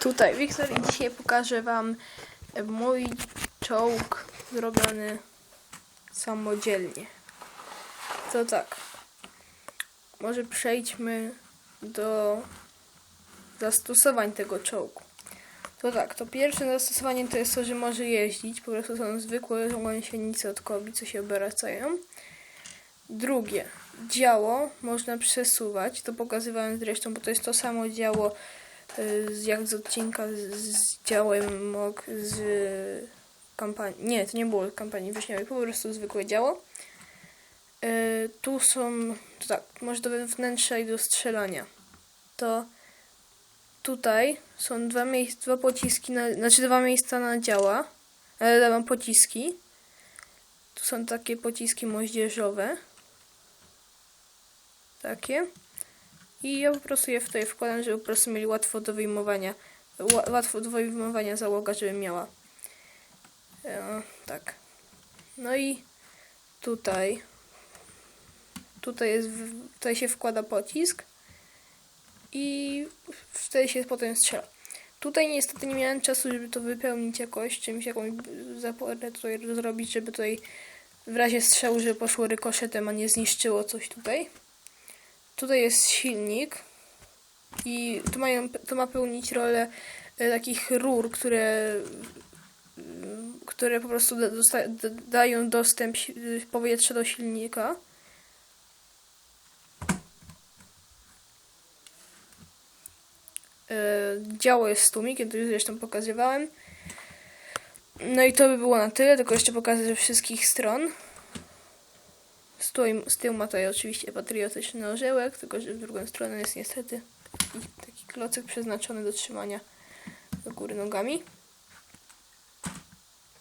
Tutaj Wiktor i dzisiaj pokażę Wam mój czołg zrobiony samodzielnie. To tak. Może przejdźmy do zastosowań tego czołgu. To tak, to pierwsze zastosowanie to jest to, że może jeździć. Po prostu są zwykłe gąsienice od kobi, co się obracają. Drugie, działo można przesuwać. To pokazywałem zresztą, bo to jest to samo działo jak z odcinka z, z działem MOG z kampanii. Nie, to nie było kampanii wrześniowej, po prostu zwykłe działo. Y, tu są, to tak, może do wewnętrza i do strzelania. To tutaj są dwa, miejsc, dwa pociski, na, znaczy dwa miejsca na działa. Ale mam pociski. Tu są takie pociski moździerzowe. Takie. I ja po prostu je tutaj wkładam, żeby po prostu mieli łatwo do wyjmowania. ła- Łatwo do wyjmowania załoga, żeby miała. E, tak. No i tutaj. Tutaj jest. Tutaj się wkłada pocisk. I wtedy się potem strzela. Tutaj niestety nie miałem czasu, żeby to wypełnić jakoś, czymś jakąś zaporę tutaj zrobić, żeby tutaj w razie strzału, żeby poszło rykoszetem, a nie zniszczyło coś tutaj. Tutaj jest silnik i to, mają, to ma pełnić rolę e, takich rur, które, mm, które po prostu dają dostęp si- powietrza do silnika. E, Działo jest z tłumikiem, to już zresztą pokazywałem. No i to by było na tyle, tylko jeszcze pokażę ze wszystkich stron. Z tyłu, z tyłu ma tutaj oczywiście patriotyczny orzełek, tylko że w drugą stronę jest niestety taki, klocek przeznaczony do trzymania do góry nogami.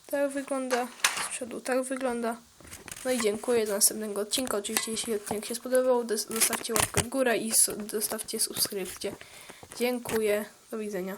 Tak wygląda z przodu, tak wygląda. No i dziękuję do następnego odcinka. Oczywiście jeśli odcinek się spodobał, dos- zostawcie łapkę w górę i dostawcie subskrypcję. Dziękuję, do widzenia.